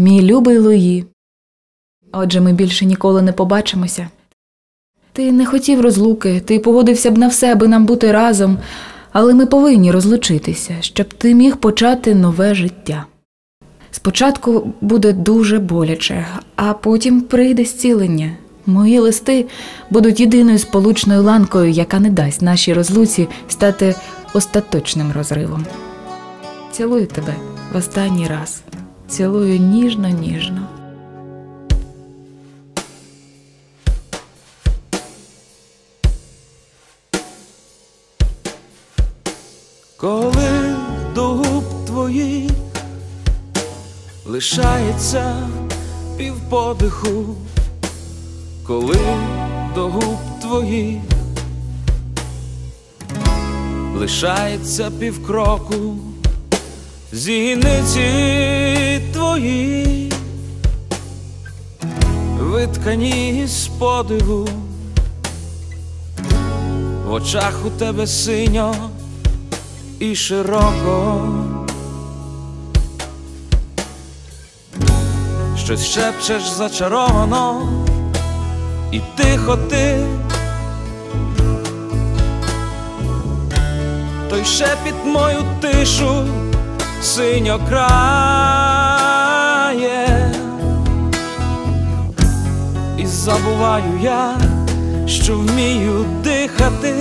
Мій любий Луї. Отже, ми більше ніколи не побачимося. Ти не хотів розлуки, ти погодився б на все, аби нам бути разом, але ми повинні розлучитися, щоб ти міг почати нове життя. Спочатку буде дуже боляче, а потім прийде зцілення. Мої листи будуть єдиною сполучною ланкою, яка не дасть нашій розлуці стати остаточним розривом. Цілую тебе в останній раз. Цілую ніжно, ніжно. Коли до губ твоїх лишається півподиху, коли до губ твоїх лишається півкроку, зіниці твої, виткані з подиву, в очах у тебе синьо і широко. Щось шепчеш зачаровано, і тихо ти, той шепіт мою тишу синьо крає, і забуваю я, що вмію дихати.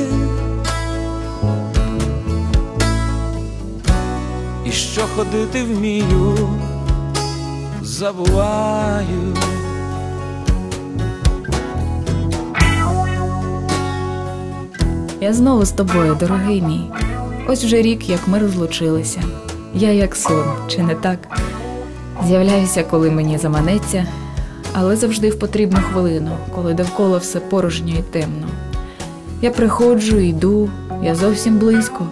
І що ходити вмію, забуваю. Я знову з тобою, дорогий мій. Ось вже рік, як ми розлучилися. Я як сон, чи не так? З'являюся, коли мені заманеться, але завжди в потрібну хвилину, коли довкола все порожньо і темно. Я приходжу, йду, я зовсім близько,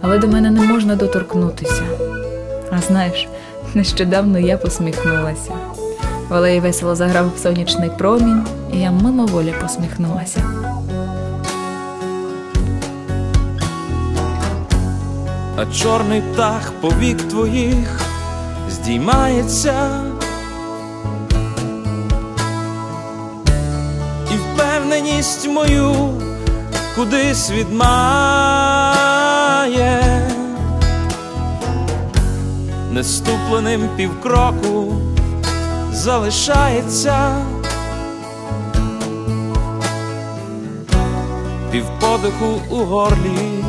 але до мене не можна доторкнутися. А знаєш, нещодавно я посміхнулася. В алеї весело заграв сонячний промінь, і я мимоволі посміхнулася. А чорний птах повік твоїх здіймається, і впевненість мою кудись відмає, неступленим півкроку залишається. Півподиху у горлі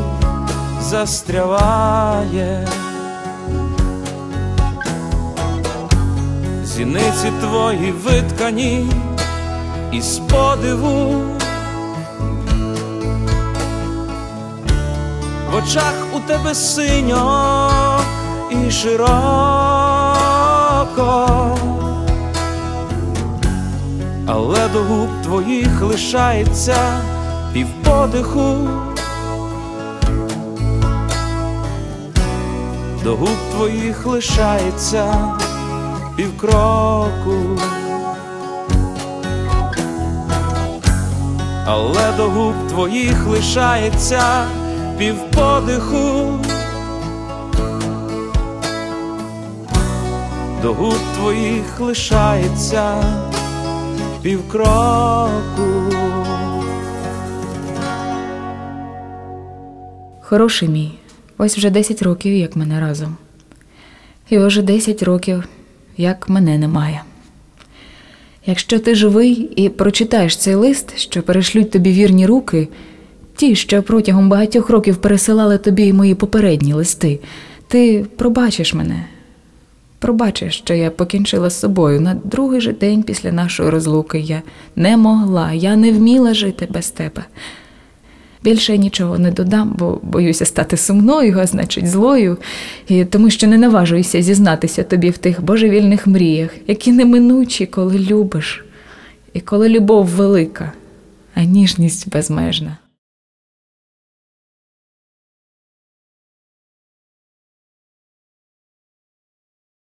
застряває, зіниці твої виткані із подиву, в очах у тебе синьо і широко, але до губ твоїх лишається півподиху. До губ твоїх лишається півкроку, але до губ твоїх лишається півподиху, до губ твоїх лишається півкроку. Хороший мій, ось вже 10 років, як мене разом. І вже 10 років, як мене немає. Якщо ти живий і прочитаєш цей лист, що перешлють тобі вірні руки, ті, що протягом багатьох років пересилали тобі мої попередні листи, ти пробачиш мене. Пробачиш, що я покінчила з собою на другий же день після нашої розлуки. Я не могла, я не вміла жити без тебе. Більше я нічого не додам, бо боюся стати сумною, а значить злою, і тому що не наважуюся зізнатися тобі в тих божевільних мріях, які неминучі, коли любиш, і коли любов велика, а ніжність безмежна.